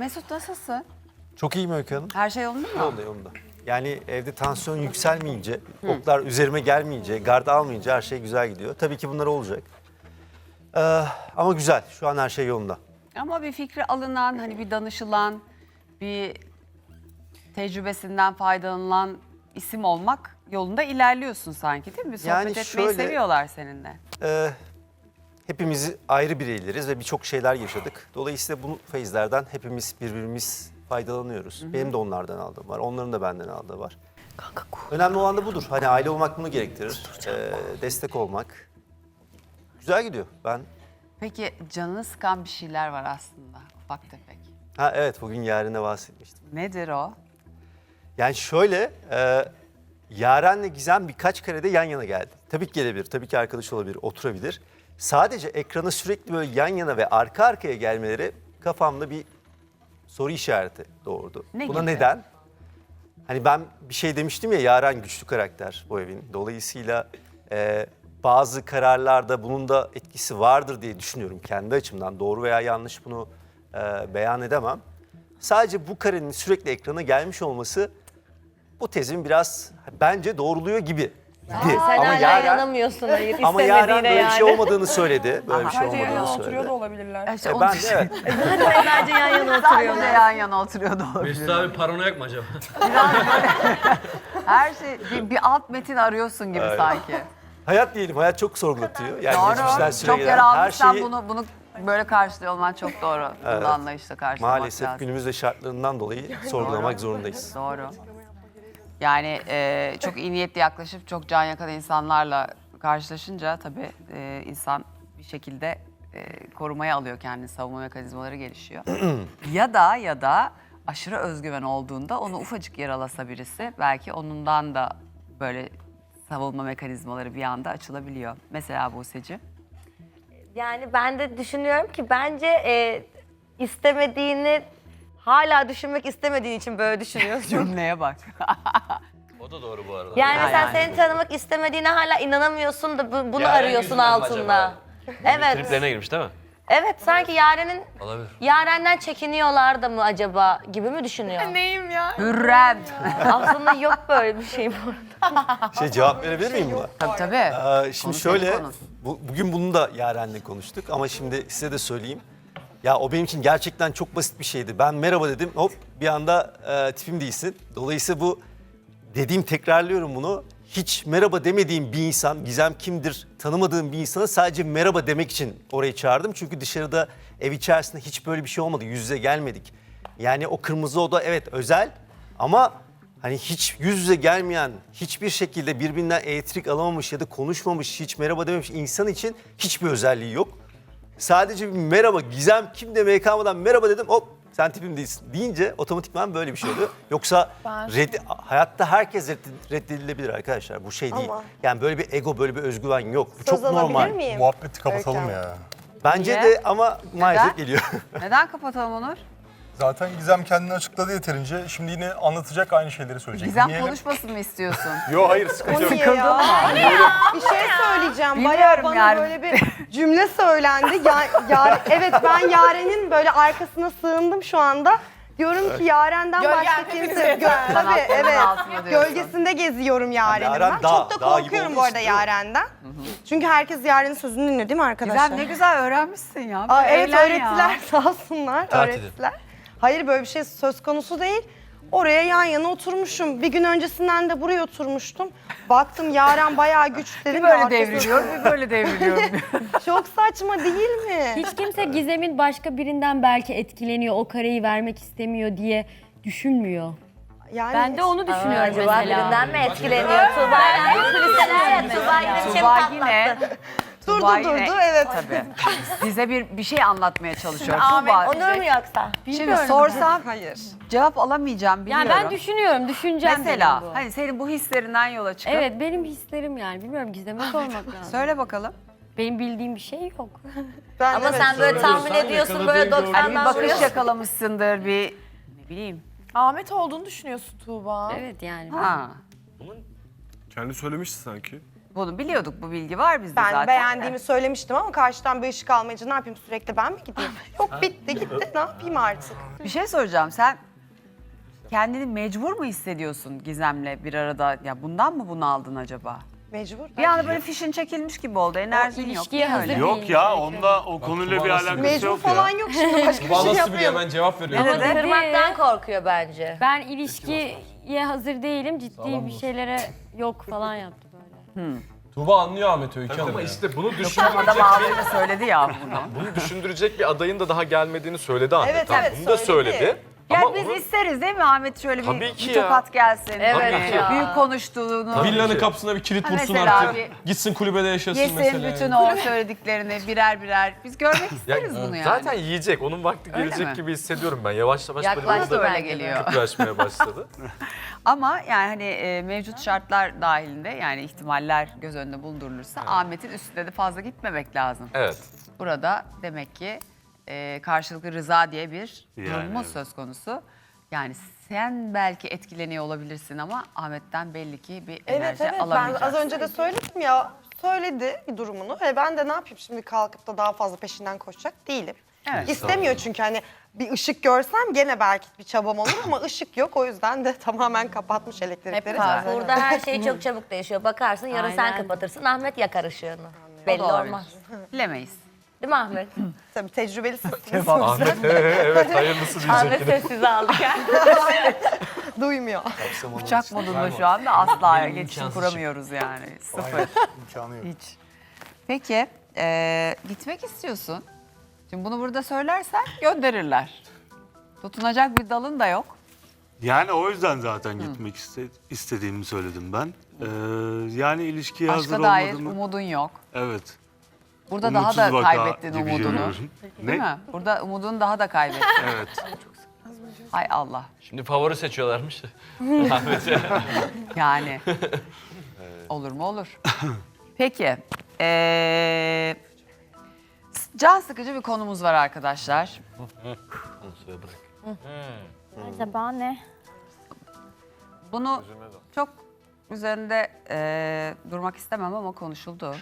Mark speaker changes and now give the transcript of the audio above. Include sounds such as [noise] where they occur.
Speaker 1: Mesut nasılsın?
Speaker 2: Çok iyiyim Öykü Hanım.
Speaker 1: Her şey yolunda mı?
Speaker 2: Yolunda yolunda. Yani evde tansiyon yükselmeyince, oklar üzerime gelmeyince, gard almayınca her şey güzel gidiyor. Tabii ki bunlar olacak. Ee, ama güzel. Şu an her şey yolunda.
Speaker 1: Ama bir fikri alınan, hani bir danışılan, bir tecrübesinden faydalanılan isim olmak yolunda ilerliyorsun sanki değil mi? Sohbet
Speaker 2: Yani
Speaker 1: etmeyi
Speaker 2: şöyle-
Speaker 1: seviyorlar seninle.
Speaker 2: Ee, hepimiz ayrı bireyleriz ve birçok şeyler yaşadık. Dolayısıyla bu feyizlerden hepimiz birbirimiz faydalanıyoruz. Benim de onlardan aldığım var. Onların da benden aldığı var. Önemli olan da budur. Hani aile olmak bunu gerektirir. Ee, destek olmak. Güzel gidiyor. Ben
Speaker 1: Peki canını sıkan bir şeyler var aslında ufak tefek.
Speaker 2: ha evet bugün yarına bahsetmiştim.
Speaker 1: Nedir o?
Speaker 2: Yani şöyle, e, Yaren'le Gizem birkaç karede yan yana geldi. Tabii ki gelebilir, tabii ki arkadaş olabilir, oturabilir. Sadece ekrana sürekli böyle yan yana ve arka arkaya gelmeleri kafamda bir soru işareti doğurdu.
Speaker 1: Ne
Speaker 2: Buna
Speaker 1: gibi?
Speaker 2: neden? Hani ben bir şey demiştim ya Yaren güçlü karakter bu evin. Dolayısıyla e, bazı kararlarda bunun da etkisi vardır diye düşünüyorum kendi açımdan. Doğru veya yanlış bunu e, beyan edemem. Sadece bu karenin sürekli ekrana gelmiş olması bu tezin biraz bence doğruluyor gibi.
Speaker 3: Sen
Speaker 2: Ama
Speaker 3: hala
Speaker 2: Yaren,
Speaker 3: inanamıyorsun hayır
Speaker 2: ama Yaren böyle bir
Speaker 3: yani.
Speaker 2: şey olmadığını söyledi. Böyle bir şey
Speaker 4: Sadece yan yana
Speaker 2: olmadığını
Speaker 4: oturuyor da
Speaker 2: söyledi.
Speaker 4: olabilirler.
Speaker 1: İşte
Speaker 2: E,
Speaker 1: onu
Speaker 2: ben de evet.
Speaker 3: Sadece yan yana
Speaker 1: Sadece
Speaker 3: oturuyorlar.
Speaker 1: yan yana oturuyordu olabilir.
Speaker 5: Mesut abi paranoyak mı acaba?
Speaker 1: Her şey bir, bir alt metin arıyorsun gibi
Speaker 2: Evet.
Speaker 1: sanki.
Speaker 2: Hayat diyelim, hayat çok sorgulatıyor. Yani geçmişten
Speaker 1: Doğru.
Speaker 2: süre
Speaker 1: Çok
Speaker 2: gelen
Speaker 1: yer
Speaker 2: her
Speaker 1: almışsan
Speaker 2: şeyi
Speaker 1: bunu bunu böyle karşılıyor olman çok doğru.
Speaker 2: Evet.
Speaker 1: Bunu anlayışla karşılamak
Speaker 2: maalesef
Speaker 1: lazım.
Speaker 2: günümüzde şartlarından dolayı sorgulamak zorundayız.
Speaker 1: Doğru. Yani e, çok iyi niyetli yaklaşıp çok can yakan insanlarla karşılaşınca tabii e, insan bir şekilde e, korumaya alıyor kendini. Savunma mekanizmaları gelişiyor. [clears throat] ya da ya da aşırı özgüven olduğunda onu ufacık yaralasa birisi belki onundan da böyle savunma mekanizmaları bir anda açılabiliyor. Mesela Buse'ci.
Speaker 3: Yani ben de düşünüyorum ki bence e, istemediğini hala düşünmek istemediğin için böyle düşünüyorsun. [laughs]
Speaker 1: Cümleye bak.
Speaker 5: O da doğru bu arada.
Speaker 3: Yani mesela
Speaker 1: yani.
Speaker 3: seni tanımak istemediğine hala inanamıyorsun da bu- bunu
Speaker 5: Yaren
Speaker 3: arıyorsun
Speaker 5: yüzünden mi
Speaker 3: altında.
Speaker 5: acaba?
Speaker 3: Evet.
Speaker 5: Triplerine girmiş değil mi?
Speaker 3: Evet sanki Yaren'in
Speaker 5: Olabilir.
Speaker 3: Yaren'den çekiniyorlar da mı acaba gibi mi düşünüyor? [laughs]
Speaker 1: Hürrem. [laughs]
Speaker 3: Aslında yok böyle bir şey bu arada.
Speaker 2: Şey cevap verebilir miyim buna?
Speaker 1: tabii tabii.
Speaker 2: Ee, şimdi
Speaker 1: Konuş,
Speaker 2: şöyle,
Speaker 1: konuş.
Speaker 2: bu, bugün bunu da Yaren'le konuştuk ama şimdi size de söyleyeyim. Ya o benim için gerçekten çok basit bir şeydi. Ben merhaba dedim, hop bir anda e, tipim değilsin. Dolayısıyla bu dediğim tekrarlıyorum bunu. Hiç merhaba demediğim bir insan, Gizem kimdir tanımadığım bir insana sadece merhaba demek için orayı çağırdım. Çünkü dışarıda ev içerisinde hiç böyle bir şey olmadı. Yüz yüze gelmedik. Yani o kırmızı oda evet özel ama hani hiç yüz yüze gelmeyen, hiçbir şekilde birbirinden elektrik alamamış ya da konuşmamış, hiç merhaba dememiş insan için hiçbir özelliği yok. Sadece bir merhaba Gizem kim demeye kalmadan merhaba dedim hop sen tipim değilsin deyince otomatikman böyle bir şey oluyor. [laughs] Yoksa reddi- hayatta herkes reddi- reddedilebilir arkadaşlar bu şey değil.
Speaker 6: Ama-
Speaker 2: Yani böyle bir ego böyle bir özgüven yok. Bu
Speaker 6: Söz
Speaker 2: çok
Speaker 6: alabilir
Speaker 2: normal.
Speaker 6: miyim?
Speaker 7: Muhabbeti kapatalım
Speaker 6: Öykü
Speaker 7: ya.
Speaker 2: Bence
Speaker 1: Niye?
Speaker 2: de ama maalesef
Speaker 1: Neden?
Speaker 2: geliyor. [laughs]
Speaker 1: Neden kapatalım Onur?
Speaker 7: Zaten Gizem kendini açıkladı yeterince. Şimdi yine anlatacak aynı şeyleri söyleyecek.
Speaker 1: Gizem
Speaker 7: Dinleyelim.
Speaker 1: konuşmasın mı istiyorsun?
Speaker 7: Yo hayır sıkıntı yok.
Speaker 6: Niye ya? Bir şey söyleyeceğim.
Speaker 1: Bilmiyorum
Speaker 6: Bayağı bana
Speaker 1: yani.
Speaker 6: böyle bir [laughs] cümle söylendi. Ya, ya- evet ben Yaren'in böyle arkasına sığındım şu anda. Diyorum ki Yaren'den
Speaker 4: Gölgen
Speaker 6: başka
Speaker 4: hepimize
Speaker 6: kimse... Gö-
Speaker 4: yeter.
Speaker 6: tabii
Speaker 1: Kanatlarının
Speaker 6: evet.
Speaker 1: diyorsun.
Speaker 6: Gölgesinde geziyorum Yaren'in
Speaker 2: Yaren
Speaker 6: ben.
Speaker 2: dağ-
Speaker 6: Çok da
Speaker 2: dağ gibi
Speaker 6: korkuyorum
Speaker 2: olduğu
Speaker 6: bu arada
Speaker 2: için değil mi?
Speaker 6: Yaren'den. Çünkü herkes Yaren'in sözünü dinliyor değil mi arkadaşlar?
Speaker 1: Gizem ne güzel öğrenmişsin ya.
Speaker 6: Aa, evet
Speaker 1: Eğlen ya.
Speaker 6: öğrettiler [laughs] sağ olsunlar
Speaker 5: Tatil.
Speaker 6: öğrettiler. Hayır böyle bir şey söz konusu değil. Oraya yan yana oturmuşum. Bir gün öncesinden de buraya oturmuştum. Baktım Yaren bayağı güçlü dedim.
Speaker 1: Bir
Speaker 6: ya,
Speaker 1: böyle
Speaker 6: arkası-
Speaker 1: devriliyorum, bir böyle devriliyorum. [laughs]
Speaker 6: Çok saçma değil mi?
Speaker 8: Hiç kimse Gizem'in başka birinden belki etkileniyor, o kareyi vermek istemiyor diye düşünmüyor.
Speaker 6: Yani
Speaker 8: Ben de onu düşünüyorum
Speaker 3: Acaba
Speaker 8: mesela.
Speaker 3: birinden mi etkileniyor? Tuğba kuliseler ya Tuğba yine bir şey
Speaker 1: yine,
Speaker 6: durdu
Speaker 1: Tuba
Speaker 6: durdu
Speaker 1: yine-
Speaker 6: evet.
Speaker 1: tabii. Bize bir bir şey anlatmaya çalışıyor.
Speaker 3: Ahmet Onur mu yoksa?
Speaker 1: Şimdi sorsam
Speaker 6: Hayır.
Speaker 1: cevap alamayacağım biliyorum.
Speaker 8: Yani ben düşünüyorum, düşüneceğim
Speaker 1: Mesela
Speaker 8: benim bu.
Speaker 1: hani senin bu hislerinden yola çıkıp
Speaker 8: Evet benim hislerim yani. Bilmiyorum Gizem'e sormak lazım.
Speaker 1: söyle bakalım.
Speaker 8: Benim bildiğim bir şey yok.
Speaker 6: Ben
Speaker 3: Ama
Speaker 6: evet.
Speaker 3: sen böyle tahmin ediyorsun böyle
Speaker 1: Hani bir
Speaker 3: 90'dan
Speaker 1: bakış
Speaker 3: vuruyorsun.
Speaker 1: yakalamışsındır bir ne bileyim.
Speaker 4: Ahmet olduğunu düşünüyorsun Tuğba.
Speaker 8: evet yani.
Speaker 1: Ha.
Speaker 9: Kendi söylemişti sanki.
Speaker 1: Bunu biliyorduk, bu bilgi var bizde
Speaker 6: Ben
Speaker 1: zaten.
Speaker 6: beğendiğimi söylemiştim ama karşıdan bir ışık almayınca ne yapayım sürekli ben mi gideyim? [laughs] Yok bitti gitti ne yapayım artık?
Speaker 1: Bir şey soracağım, sen kendini mecbur mu hissediyorsun Gizem'le bir arada? Ya bundan mı bunu aldın acaba?
Speaker 6: Mecbur.
Speaker 1: Bir anda böyle fişin çekilmiş gibi oldu, enerjin yok.
Speaker 8: ilişkiye
Speaker 1: Niye öyle?
Speaker 4: Yok ya onda o konuyla bir alakası
Speaker 6: Mecbur
Speaker 4: yok
Speaker 6: falan
Speaker 4: ya.
Speaker 6: yok şimdi başka bir şey
Speaker 9: biliyor
Speaker 6: yapmıyorum.
Speaker 9: hemen cevap veriyor.
Speaker 1: Ne dedi?
Speaker 3: Kırmaktan korkuyor bence.
Speaker 8: Ben ilişkiye hazır değilim, ciddi bir şeylere yok falan yaptı
Speaker 9: Tuba anlıyor Ahmet Öykü.
Speaker 10: Ama işte bunu
Speaker 1: Adam
Speaker 10: düşündürecek,
Speaker 1: ağzıyla söyledi ya bunu.
Speaker 10: bunu düşündürecek bir adayın da daha gelmediğini söyledi Ahmet.
Speaker 6: Evet, evet,
Speaker 10: bunu da
Speaker 6: söyledi.
Speaker 10: söyledi.
Speaker 1: Ya
Speaker 10: Ama
Speaker 1: biz
Speaker 10: onu-
Speaker 1: isteriz değil mi Ahmet şöyle bir,
Speaker 10: Tabii ki
Speaker 1: bir
Speaker 10: ya.
Speaker 1: tokat gelsin.
Speaker 3: Evet
Speaker 1: Hani
Speaker 3: ya.
Speaker 1: Büyük konuştuğunu
Speaker 9: Villanın
Speaker 10: ki.
Speaker 9: kapısına bir kilit
Speaker 1: Ha,
Speaker 9: vursun
Speaker 1: mesela
Speaker 9: artık.
Speaker 1: bir-
Speaker 9: Gitsin kulübede yaşasın
Speaker 1: yesin
Speaker 9: mesela.
Speaker 1: bütün o söylediklerini birer birer. Biz görmek [laughs] isteriz bunu yani.
Speaker 10: Zaten yiyecek. Onun vakti
Speaker 1: Öyle
Speaker 10: gelecek
Speaker 1: mi?
Speaker 10: gibi hissediyorum ben. Yavaş yavaş böyle
Speaker 3: Yaklaştı
Speaker 10: da
Speaker 1: öyle geliyor. [laughs]
Speaker 10: kıpraşmaya başladı. [laughs]
Speaker 1: Ama yani hani e, mevcut şartlar dahilinde yani ihtimaller göz önünde bulundurulursa Ahmet'in üstüne de fazla gitmemek lazım.
Speaker 10: Evet.
Speaker 1: Burada demek ki e, karşılıklı rıza diye bir
Speaker 4: Yani
Speaker 1: durumumuz
Speaker 4: evet.
Speaker 1: söz konusu. Yani sen belki etkileniyor olabilirsin ama Ahmet'ten belli ki bir
Speaker 6: Evet
Speaker 1: enerji
Speaker 6: evet ben
Speaker 1: alamayacaksın.
Speaker 6: az önce de söyledim ya söyledi durumunu. E ben de ne yapayım şimdi kalkıp da daha fazla peşinden koşacak değilim.
Speaker 1: Evet.
Speaker 6: İstemiyor çünkü hani bir ışık görsem gene belki bir çabam olur ama [laughs] ışık yok o yüzden de tamamen kapatmış elektrikleri.
Speaker 1: fazla.
Speaker 3: Burada her şey [laughs] çok çabuk değişiyor. Bakarsın yarın sen
Speaker 8: Aynen.
Speaker 3: kapatırsın. Ahmet yakar ışığını. Belli
Speaker 1: da olabilir.
Speaker 3: olmaz.
Speaker 1: Bilemeyiz.
Speaker 3: Değil mi Ahmet? [clears throat]
Speaker 6: Tabii tecrübelisiniz. [laughs]
Speaker 10: Ahmet evet hayırlısı diyecek.
Speaker 3: Ahmet sessiz aldık. [laughs]
Speaker 6: Duymuyor.
Speaker 1: Uçak modunda şu anda asla
Speaker 5: Benim
Speaker 1: iletişim
Speaker 5: imkansız
Speaker 1: kuramıyoruz yani. Sıfır.
Speaker 7: İmkanı yok.
Speaker 1: Hiç. Peki e, gitmek istiyorsun. Şimdi bunu burada söylersen gönderirler. Tutunacak bir dalın da yok.
Speaker 4: Yani o yüzden zaten gitmek iste- istediğimi söyledim ben. Ee, yani ilişkiye hazır
Speaker 1: Başka dair
Speaker 4: olmadığımı...
Speaker 1: umudun yok.
Speaker 4: Evet.
Speaker 1: Burada daha
Speaker 4: Umutsuz
Speaker 1: da
Speaker 4: vaka
Speaker 1: kaybettin
Speaker 4: gibi
Speaker 1: umudunu.
Speaker 4: görüyorum.
Speaker 1: Değil
Speaker 4: Ne?
Speaker 1: mi? Burada umudunu daha da kaybettin.
Speaker 4: Evet. [laughs]
Speaker 1: Hay Allah.
Speaker 5: Şimdi favori seçiyorlarmış. [laughs]
Speaker 1: Yani. olur mu olur. Peki. ee, can sıkıcı bir konumuz var arkadaşlar.
Speaker 5: Onu suya bırak.
Speaker 8: Acaba ne?
Speaker 1: Bunu çok üzerinde ee, durmak istemem ama konuşuldu.